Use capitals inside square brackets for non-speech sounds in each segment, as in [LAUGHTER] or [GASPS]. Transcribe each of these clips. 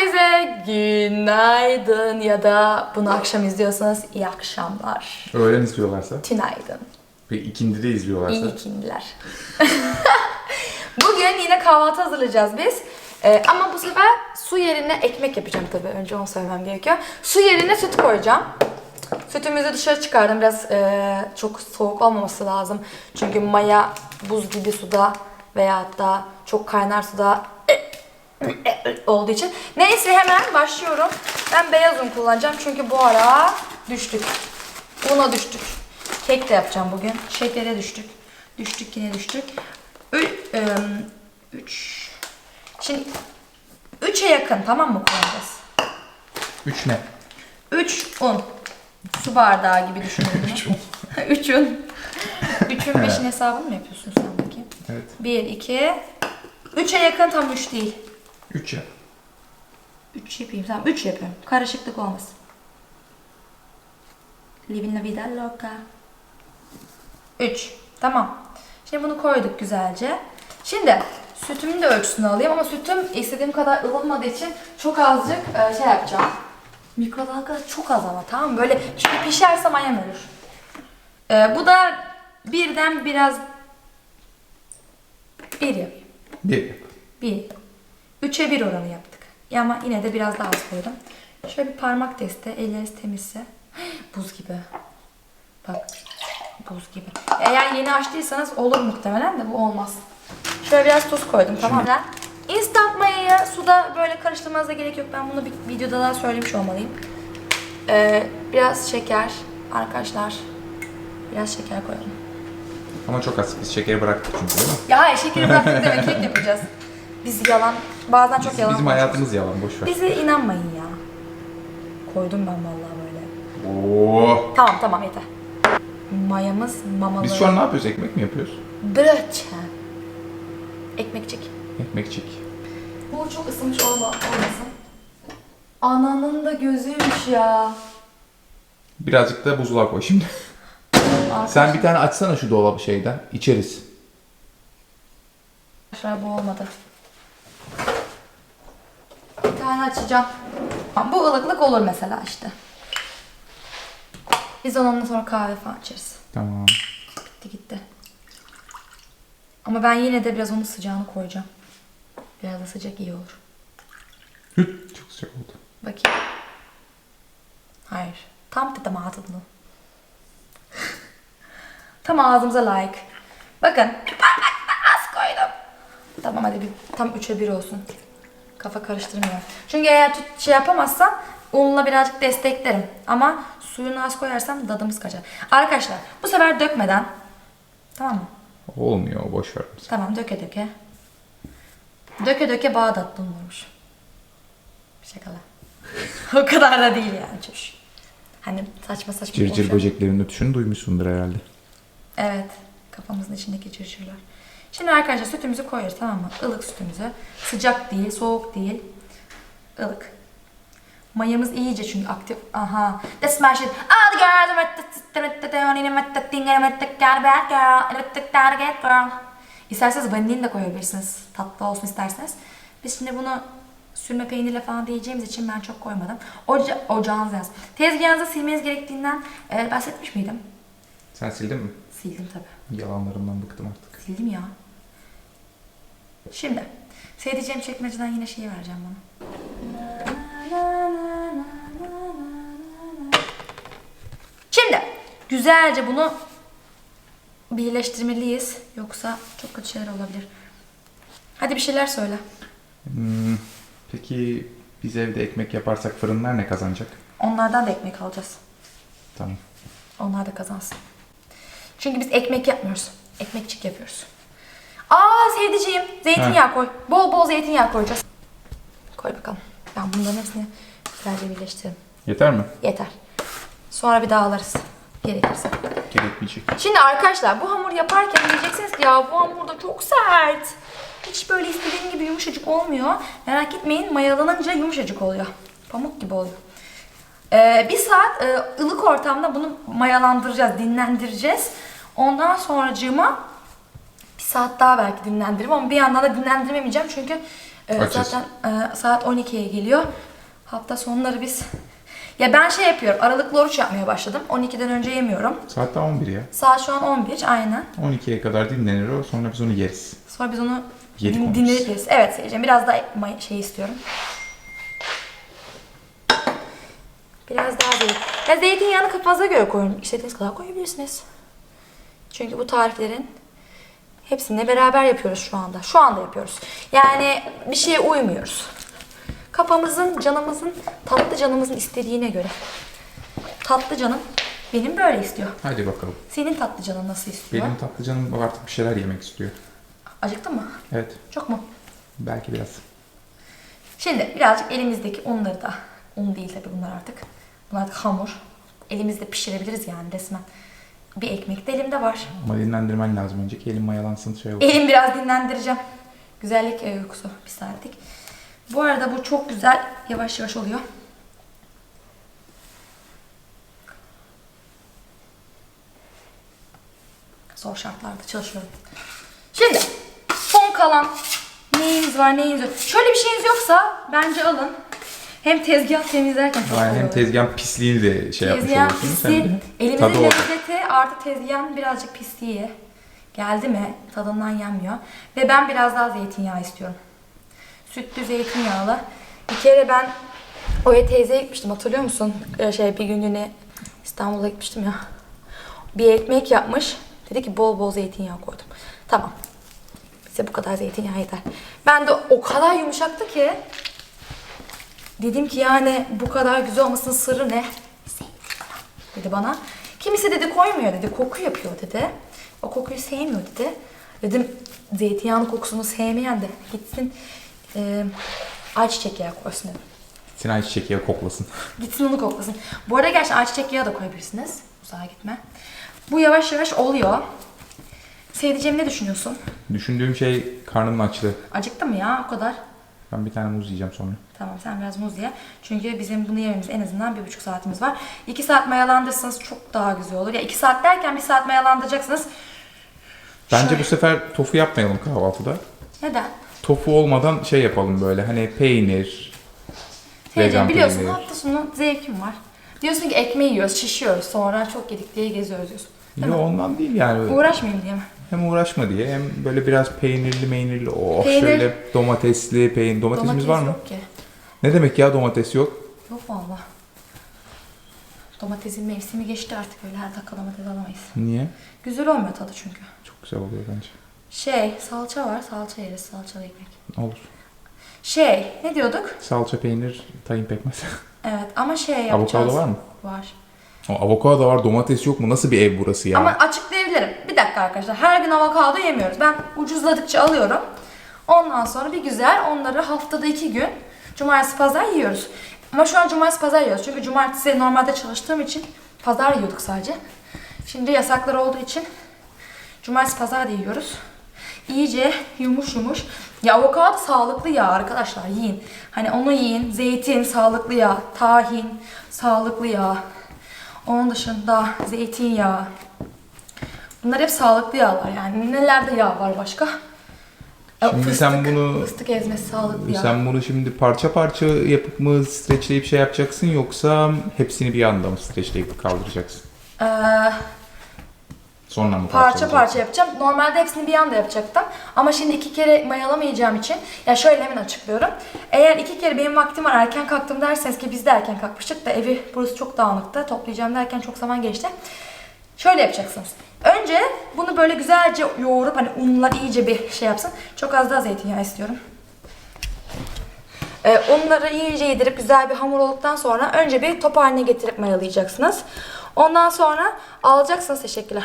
Herkese günaydın ya da bunu akşam izliyorsanız iyi akşamlar. Öğlen izliyorlarsa Tünaydın. ve ikindi de izliyorlarsa. İyi ikindiler. [LAUGHS] Bugün yine kahvaltı hazırlayacağız biz. Ee, ama bu sefer su yerine ekmek yapacağım tabii. Önce onu söylemem gerekiyor. Su yerine süt koyacağım. Sütümüzü dışarı çıkardım. Biraz e, çok soğuk olmaması lazım. Çünkü maya buz gibi suda veyahut da çok kaynar suda olduğu için. Neyse hemen başlıyorum. Ben beyaz un kullanacağım çünkü bu ara düştük. Una düştük. Kek de yapacağım bugün. Şekere düştük. Düştük yine düştük. Ü, ım, üç. Şimdi 3'e yakın tamam mı kullanacağız? Üç ne? 3 un. Su bardağı gibi düşünün bunu. 3 un. [LAUGHS] 3'ün 5'in hesabını mı yapıyorsun sen bakayım? Evet. 1, 2, 3'e yakın tam 3 değil. Üç ya. 3 yapayım tamam 3 yapıyorum. Karışıklık olmasın. Living la vida loca. 3. Tamam. Şimdi bunu koyduk güzelce. Şimdi sütümün de ölçüsünü alayım ama sütüm istediğim kadar ılınmadığı için çok azıcık e, şey yapacağım. Mikrodalgada çok az ama tamam mı? Böyle çünkü pişerse mayam ölür. E, bu da birden biraz bir yapayım. Bir yap. Bir. Üçe bir oranı yaptık. Ya ama yine de biraz daha az koydum. Şöyle bir parmak testi. Elleriniz temizse. [GASPS] Buz gibi. Bak. Buz gibi. Eğer yeni açtıysanız olur muhtemelen de bu olmaz. Şöyle biraz tuz koydum tamam mı? Instant mayayı suda böyle karıştırmanıza gerek yok. Ben bunu bir videoda daha söylemiş olmalıyım. Ee, biraz şeker arkadaşlar. Biraz şeker koyalım. Ama çok az. Biz şekeri bıraktık çünkü değil mi? Ya hayır şekeri bıraktık demek kek yapacağız. [LAUGHS] Biz yalan, bazen çok yalan bizim konuşuyoruz. hayatımız yalan boş ver. Bize inanmayın ya. Koydum ben vallahi böyle. Oo. Tamam tamam yeter. Mayamız mamalı. Biz şu an ne yapıyoruz? Ekmek mi yapıyoruz? Brötchen. Ekmekçik. Ekmekçik. Bu çok ısınmış olma, olmasın. Ananın da gözüymüş ya. Birazcık da buzluğa koy şimdi. Sen bir tane açsana şu dolabı şeyden. İçeriz. Arkadaşlar bu olmadı. Tane açacağım. Tamam, Bu ılıklık olur mesela işte. Biz onunla sonra kahve falan içeriz. Tamam. Gitti gitti. Ama ben yine de biraz onun sıcağını koyacağım. Biraz da sıcak iyi olur. Hüt. Çok sıcak oldu. Bakayım. Hayır. Tam dedim ağzımda. [LAUGHS] tam ağzımıza layık. Bakın. Bir parmak da az koydum. Tamam hadi bir, tam 3'e 1 olsun. Kafa karıştırmıyor. Çünkü eğer tut, şey yapamazsam unla birazcık desteklerim. Ama suyunu az koyarsam dadımız kaçar. Arkadaşlar bu sefer dökmeden. Tamam mı? Olmuyor. Boş ver. Tamam döke döke. Döke döke Bağdat bulunurmuş. Şakalar. [LAUGHS] o kadar da değil yani çüş. Hani saçma saçma Cırcır konuşuyorum. böceklerin ötüşünü duymuşsundur herhalde. Evet. Kafamızın içindeki cırcırlar. Şimdi arkadaşlar sütümüzü koyuyoruz tamam mı? Ilık sütümüzü. Sıcak değil, soğuk değil. Ilık. Mayamız iyice çünkü aktif. Aha. The smash it. All the girls are girl. İsterseniz vanilin de koyabilirsiniz. Tatlı olsun isterseniz. Biz şimdi bunu sürme peynirle falan diyeceğimiz için ben çok koymadım. Oca ocağınız yaz. Tezgahınızı silmeniz gerektiğinden e, bahsetmiş miydim? Sen sildin mi? Sildim tabii. Yalanlarımdan bıktım artık. Sildim ya. Şimdi seyredeceğim çekmeceden yine şeyi vereceğim bana. Şimdi güzelce bunu birleştirmeliyiz. Yoksa çok kötü şeyler olabilir. Hadi bir şeyler söyle. Hmm, peki biz evde ekmek yaparsak fırınlar ne kazanacak? Onlardan da ekmek alacağız. Tamam. Onlar da kazansın. Çünkü biz ekmek yapmıyoruz. Ekmekçik yapıyoruz. Aa sevdiceğim. Zeytinyağı koy. Bol bol zeytinyağı koyacağız. Koy bakalım. Ben bunların hepsini güzelce birleştiririm. Yeter mi? Yeter. Sonra bir daha alırız. Gerekirse. Gerekmeyecek. Şimdi arkadaşlar bu hamur yaparken diyeceksiniz ki ya bu hamur da çok sert. Hiç böyle istediğim gibi yumuşacık olmuyor. Merak etmeyin mayalanınca yumuşacık oluyor. Pamuk gibi oluyor. Ee, bir saat e, ılık ortamda bunu mayalandıracağız, dinlendireceğiz. Ondan sonracığıma bir saat daha belki dinlendiririm ama bir yandan da dinlendiremeyeceğim çünkü Açız. zaten e, saat 12'ye geliyor. Hafta sonları biz... Ya ben şey yapıyorum, aralıklı oruç yapmaya başladım. 12'den önce yemiyorum. Saat daha 11 ya. Saat şu an 11, aynen. 12'ye kadar dinlenir o. Sonra biz onu yeriz. Sonra biz onu Yedik din, yeriz. Evet seyircim, biraz daha şey istiyorum. Biraz daha zeytin. Ya zeytinyağını kafanıza göre koyun. İstediğiniz kadar koyabilirsiniz. Çünkü bu tariflerin hepsini beraber yapıyoruz şu anda. Şu anda yapıyoruz. Yani bir şeye uymuyoruz. Kafamızın, canımızın, tatlı canımızın istediğine göre. Tatlı canım benim böyle istiyor. Hadi bakalım. Senin tatlı canın nasıl istiyor? Benim tatlı canım artık bir şeyler yemek istiyor. Acıktın mı? Evet. Çok mu? Belki biraz. Şimdi birazcık elimizdeki unları da, un değil tabii bunlar artık. Bunlar artık hamur. Elimizde pişirebiliriz yani resmen. Bir ekmek de elimde var. Ama dinlendirmen lazım önce ki elin mayalansın şey olsun. Elim biraz dinlendireceğim. Güzellik ev uykusu. Bir saatlik. Bu arada bu çok güzel. Yavaş yavaş oluyor. Zor şartlarda çalışıyorum. Şimdi son kalan neyiniz var neyiniz yok. Şöyle bir şeyiniz yoksa bence alın. Hem tezgah temizlerken çok Yani hem tezgahın pisliğini de şey yapmış Tezgahın olursunuz. Hem pisliği, de elimizin tadı orada. lezzeti artı tezgahın birazcık pisliği. Geldi mi tadından yenmiyor. Ve ben biraz daha zeytinyağı istiyorum. Sütlü zeytinyağlı. Bir kere ben Oya teyzeye gitmiştim hatırlıyor musun? Ee, şey bir günlüğüne İstanbul'a gitmiştim ya. Bir ekmek yapmış. Dedi ki bol bol zeytinyağı koydum. Tamam. Bize bu kadar zeytinyağı yeter. Ben de o kadar yumuşaktı ki Dedim ki yani bu kadar güzel olmasının sırrı ne? Dedi bana. Kimisi dedi koymuyor dedi, koku yapıyor dedi. O kokuyu sevmiyor dedi. Dedim zeytinyağının kokusunu sevmeyen de gitsin e, ayçiçek yağı koysun dedim. Sen ayçiçek yağı koklasın. Gitsin onu koklasın. Bu arada gerçekten ayçiçek yağı da koyabilirsiniz. Uzağa gitme. Bu yavaş yavaş oluyor. Sevdiceğim ne düşünüyorsun? Düşündüğüm şey karnımın açlığı. Acıktı mı ya o kadar? Ben bir tane muz yiyeceğim sonra. Tamam sen biraz muz ye. Çünkü bizim bunu yememiz en azından bir buçuk saatimiz var. İki saat mayalandırsanız çok daha güzel olur. Ya iki saat derken bir saat mayalandıracaksınız. Bence Şöyle- bu sefer tofu yapmayalım kahvaltıda. Neden? Tofu olmadan şey yapalım böyle hani peynir, vegan Teyzeciğim biliyorsun peynir. hafta sonu zevkim var. Diyorsun ki ekmeği yiyoruz, şişiyoruz. Sonra çok yedik diye geziyoruz diyorsun. Yo ondan değil yani. Uğraşmayayım diye mi? Hem uğraşma diye hem böyle biraz peynirli meynirli oh Peynir- şöyle domatesli peynir. Domatesimiz Domates var mı? yok ki. Ne demek ya domates yok? Yok valla. Domatesin mevsimi geçti artık öyle her dakika domates alamayız. Niye? Güzel olmuyor tadı çünkü. Çok güzel oluyor bence. Şey, salça var. Salça yeriz. Salçalı ekmek. Olur. Şey, ne diyorduk? Salça, peynir, tayin pekmez. [LAUGHS] Evet ama şey yapacağız. Avokado var mı? Var. O avokado var, domates yok mu? Nasıl bir ev burası ya? Ama açıklayabilirim. Bir dakika arkadaşlar. Her gün avokado yemiyoruz. Ben ucuzladıkça alıyorum. Ondan sonra bir güzel onları haftada iki gün cumartesi pazar yiyoruz. Ama şu an cumartesi pazar yiyoruz. Çünkü cumartesi normalde çalıştığım için pazar yiyorduk sadece. Şimdi yasaklar olduğu için cumartesi pazar da yiyoruz. İyice yumuş yumuş. Ya avokado sağlıklı yağ arkadaşlar yiyin. Hani onu yiyin. Zeytin sağlıklı yağ. Tahin sağlıklı yağ. Onun dışında zeytinyağı. Bunlar hep sağlıklı yağlar yani. Nelerde yağ var başka? Şimdi sen bunu- Fıstık ezmesi sağlıklı yağ. Sen bunu şimdi parça parça yapıp mı streçleyip şey yapacaksın yoksa hepsini bir anda mı streçleyip kaldıracaksın? Ee, Sonra mı parça parça yapacağım. Normalde hepsini bir anda yapacaktım. Ama şimdi iki kere mayalamayacağım için ya şöyle hemen açıklıyorum. Eğer iki kere benim vaktim var erken kalktım derseniz ki biz de erken kalkmıştık da evi burası çok dağınıktı. Toplayacağım derken çok zaman geçti. Şöyle yapacaksınız. Önce bunu böyle güzelce yoğurup hani unlar iyice bir şey yapsın. Çok az daha zeytinyağı istiyorum. Ee, unları iyice yedirip güzel bir hamur olduktan sonra önce bir top haline getirip mayalayacaksınız. Ondan sonra alacaksınız. Teşekkürler.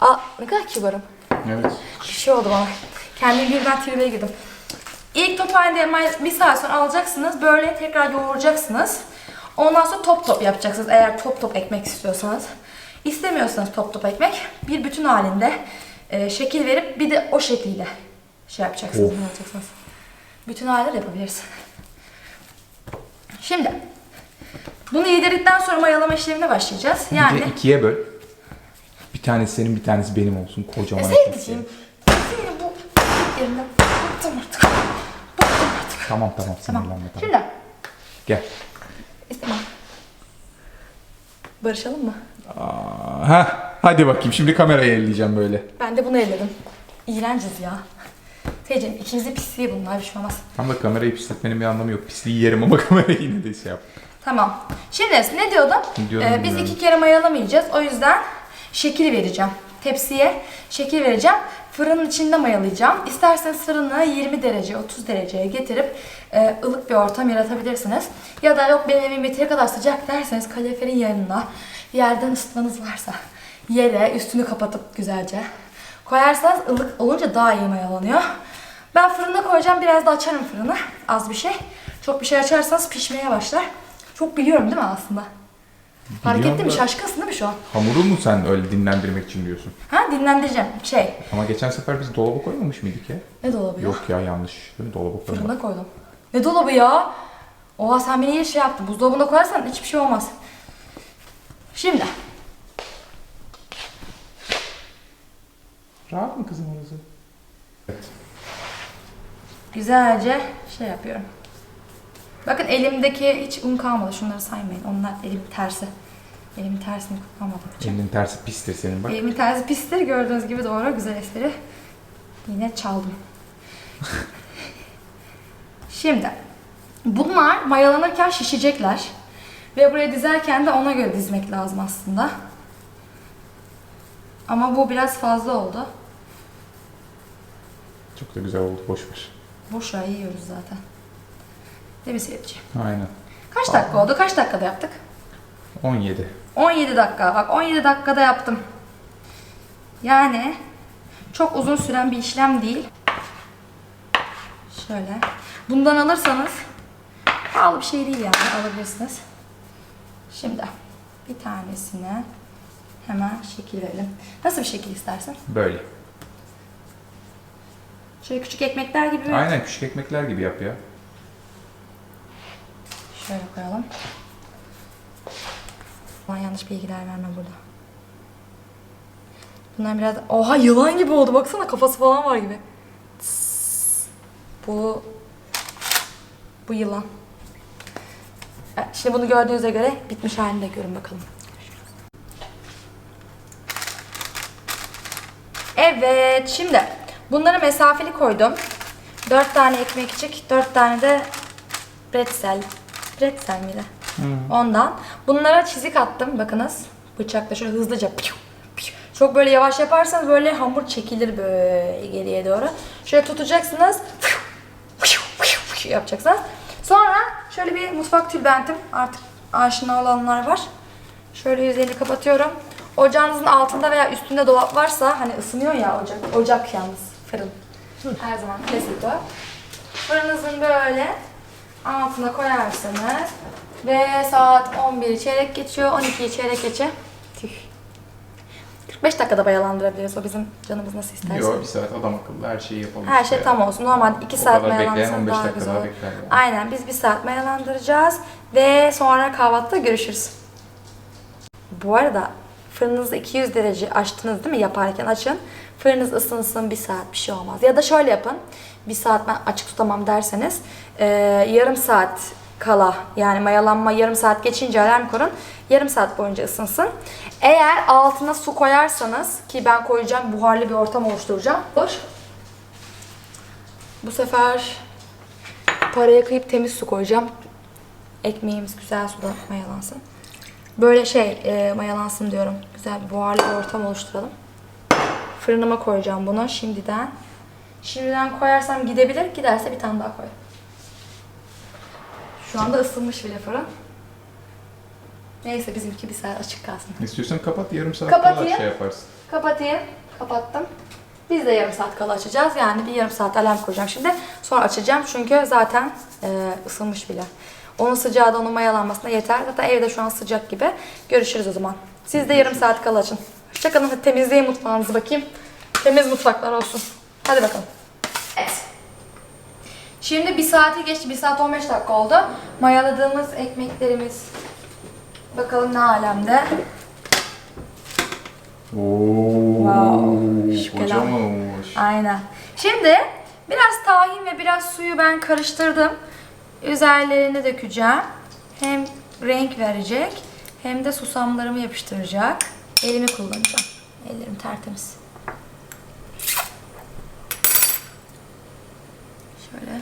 Aa, ne kadar kibarım. Evet. Bir şey oldu bana. Kendim birden tribe girdim. İlk top halinde bir saat sonra alacaksınız. Böyle tekrar yoğuracaksınız. Ondan sonra top top yapacaksınız. Eğer top top ekmek istiyorsanız. İstemiyorsanız top top ekmek. Bir bütün halinde e, şekil verip bir de o şekliyle şey yapacaksınız. Of. ne yapacaksınız. Bütün halde de yapabiliriz. Şimdi bunu yedirdikten sonra mayalama işlemine başlayacağız. Yani Önce ikiye böl. Bir tanesi senin bir tanesi benim olsun kocaman. E ekmek. sevdiceğim, senin bu yerinden bıktım artık. Bıktım Tamam tamam Tamam. sinirlenme tamam. Şimdi Gel. istemem. Barışalım mı? Aa, heh, hadi bakayım şimdi kamerayı elleyeceğim böyle. Ben de bunu elledim. İğrenciz ya. Teyzeciğim ikimizin pisliği bunlar bir şey olmaz. Tam da kamerayı pisletmenin bir anlamı yok. Pisliği yerim ama [LAUGHS] kamerayı yine de şey yap. Tamam. Şimdi ne diyordum? Ne diyordum Ee, biz bilmiyorum. iki kere mayalamayacağız. O yüzden şekil vereceğim. Tepsiye şekil vereceğim. Fırının içinde mayalayacağım. İsterseniz fırını 20 derece, 30 dereceye getirip e, ılık bir ortam yaratabilirsiniz. Ya da yok benim evim yeteri kadar sıcak derseniz kaloriferin yanına yerden ısıtmanız varsa yere üstünü kapatıp güzelce koyarsanız ılık olunca daha iyi mayalanıyor. Ben fırına koyacağım. Biraz da açarım fırını. Az bir şey. Çok bir şey açarsanız pişmeye başlar. Çok biliyorum değil mi aslında? Fark ettin mi? Şaşkınsın değil mi şu an? Hamuru mu sen öyle dinlendirmek için diyorsun? Ha dinlendireceğim. Şey. Ama geçen sefer biz dolaba koymamış mıydık ya? Ne dolabı ya? Yok ya yanlış. Değil mi? Dolaba koymadık. Fırına koydum. Ne dolabı ya? Oha sen beni iyi şey yaptın. Buzdolabına koyarsan hiçbir şey olmaz. Şimdi. Rahat mı kızım orası? Evet. Güzelce şey yapıyorum. Bakın elimdeki hiç un kalmadı. Şunları saymayın. Onlar elim tersi. Elimin tersini kullanmadım. Elinin tersi pistir senin bak. Elimin tersi pistir. Gördüğünüz gibi doğru. Güzel espri. Yine çaldım. [LAUGHS] Şimdi. Bunlar mayalanırken şişecekler. Ve buraya dizerken de ona göre dizmek lazım aslında. Ama bu biraz fazla oldu. Çok da güzel oldu. Boş ver. Boş ver yiyoruz zaten. Değil mi Sevciğim? Aynen. Kaç dakika oldu? Kaç dakikada yaptık? 17. 17 dakika. Bak 17 dakikada yaptım. Yani çok uzun süren bir işlem değil. Şöyle. Bundan alırsanız pahalı bir şey değil yani alabilirsiniz. Şimdi bir tanesine hemen şekil verelim. Nasıl bir şekil istersin? Böyle. Şöyle küçük ekmekler gibi mi? Aynen küçük ekmekler gibi yap ya. Şöyle koyalım. Aman yanlış bilgiler vermem burada. Bunlar biraz... Oha yılan gibi oldu. Baksana kafası falan var gibi. Bu... Bu yılan. Evet, Şimdi bunu gördüğünüze göre bitmiş halini de görün bakalım. Evet şimdi bunları mesafeli koydum. 4 tane ekmekçik, 4 tane de Pretzel. Pretzel miydi? Ondan. Bunlara çizik attım. Bakınız. Bıçakla şöyle hızlıca. piu, piu. Çok böyle yavaş yaparsanız böyle hamur çekilir böyle geriye doğru. Şöyle tutacaksınız. Piu, piu, piu, piu yapacaksınız. Sonra şöyle bir mutfak tülbentim. Artık aşina olanlar var. Şöyle yüzeyini kapatıyorum. Ocağınızın altında veya üstünde dolap varsa hani ısınıyor ya ocak. Ocak yalnız. Fırın. Her zaman klasik o. Fırınızın böyle altına koyarsınız. Ve saat 11 çeyrek geçiyor, 12 çeyrek geçe. Tüh. 45 dakikada bayalandırabiliriz. O bizim canımız nasıl isterse. Yok bir saat adam akıllı her şeyi yapalım. Her şey tam olsun. Normalde 2 O saat 15 daha güzel olur. bekler yani. Aynen biz 1 saat mayalandıracağız. Ve sonra kahvaltıda görüşürüz. Bu arada fırınınızı 200 derece açtınız değil mi? Yaparken açın. Fırınız ısınsın bir saat bir şey olmaz. Ya da şöyle yapın. Bir saat ben açık tutamam derseniz eee, yarım saat kala yani mayalanma yarım saat geçince alarm kurun. Yarım saat boyunca ısınsın. Eğer altına su koyarsanız ki ben koyacağım buharlı bir ortam oluşturacağım. Olur. Bu sefer paraya kıyıp temiz su koyacağım. Ekmeğimiz güzel suda mayalansın. Böyle şey e, mayalansın diyorum. Güzel bir buharlı bir ortam oluşturalım. Fırınıma koyacağım bunu şimdiden. Şimdiden koyarsam gidebilir. Giderse bir tane daha koy. Şu anda ısınmış bile fırın. Neyse bizimki bir saat açık kalsın. İstiyorsan kapat yarım saat Kapatayım. kala şey yaparsın. Kapatayım. Kapattım. Biz de yarım saat kala açacağız. Yani bir yarım saat alarm koyacağım şimdi. Sonra açacağım çünkü zaten e, ısınmış bile. Onun sıcağı da onun mayalanmasına yeter. Zaten evde şu an sıcak gibi. Görüşürüz o zaman. Siz de yarım saat kala açın. Hoşçakalın. Temizleyin mutfağınızı bakayım. Temiz mutfaklar olsun. Hadi bakalım. Evet. Şimdi bir saati geçti. Bir saat 15 dakika oldu. Mayaladığımız ekmeklerimiz bakalım ne alemde. Oo, Wow, şüphelen. kocaman olmuş. Aynen. Şimdi Biraz tahin ve biraz suyu ben karıştırdım. Üzerlerine dökeceğim. Hem renk verecek hem de susamlarımı yapıştıracak. Elimi kullanacağım. Ellerim tertemiz. Şöyle.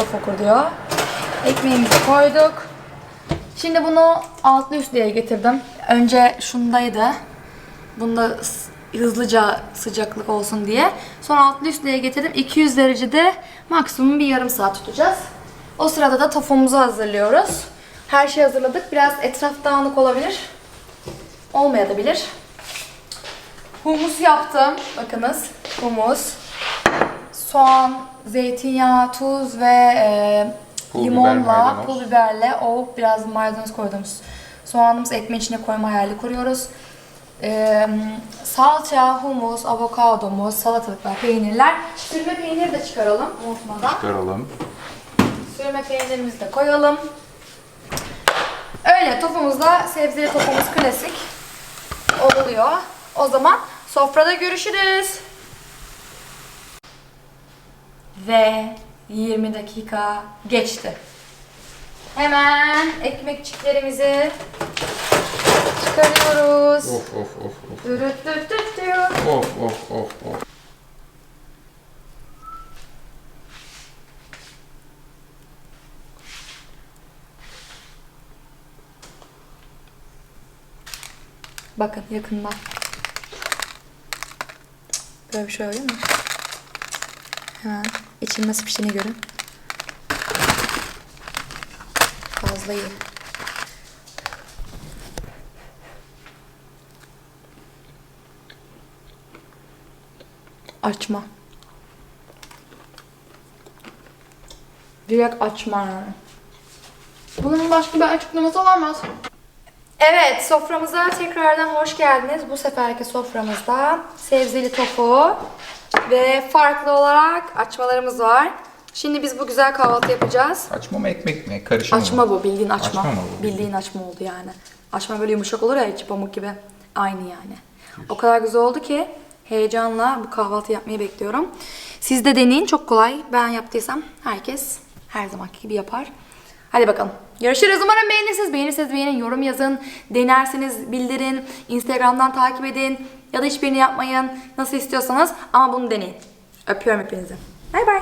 Suyumuz da fokurduyor. Ekmeğimizi koyduk. Şimdi bunu altlı üstlüye getirdim. Önce şundaydı. Bunda hızlıca sıcaklık olsun diye. Sonra altlı üstlüye getirdim. 200 derecede maksimum bir yarım saat tutacağız. O sırada da tofumuzu hazırlıyoruz. Her şeyi hazırladık. Biraz etraf dağınık olabilir. Olmayabilir. Humus yaptım. Bakınız. Humus. Soğan, zeytinyağı, tuz ve e, Pul biber, limonla, maydanoz. pul biberle o biraz maydanoz koyduğumuz soğanımız ekmeğin içine koyma hayali kuruyoruz. E, salça, humus, avokadomuz, salatalıklar, peynirler. Sürme peyniri de çıkaralım unutmadan. Çıkaralım. Sürme peynirimizi de koyalım. Öyle topumuzda sebzeli topumuz klasik oluyor. O zaman sofrada görüşürüz. Ve 20 dakika geçti. Hemen ekmekçiklerimizi çıkarıyoruz. Of of of of. Dürüt dürüt dürüt dürüt. Of of of of. Bakın yakından. Böyle bir şey oluyor mu? Hemen için nasıl piştiğini görün. Fazla iyi. Açma. Direkt açma yani. Bunun başka bir açıklaması olamaz. Evet, soframıza tekrardan hoş geldiniz. Bu seferki soframızda sebzeli tofu ve farklı olarak açmalarımız var. Şimdi biz bu güzel kahvaltı yapacağız. Açma mı ekmek mi? Karışım mı? Açma bu, bildiğin açma. Açma mı bu? Bildiğin açma oldu yani. Açma böyle yumuşak olur ya içi pamuk gibi. Aynı yani. O kadar güzel oldu ki heyecanla bu kahvaltı yapmayı bekliyorum. Siz de deneyin, çok kolay. Ben yaptıysam herkes her zamanki gibi yapar. Hadi bakalım. Görüşürüz. Umarım beğenirsiniz. Beğenirseniz beğenin, yorum yazın. Denerseniz bildirin. Instagram'dan takip edin. Ya da hiçbirini yapmayın. Nasıl istiyorsanız ama bunu deneyin. Öpüyorum hepinizi. Bay bay.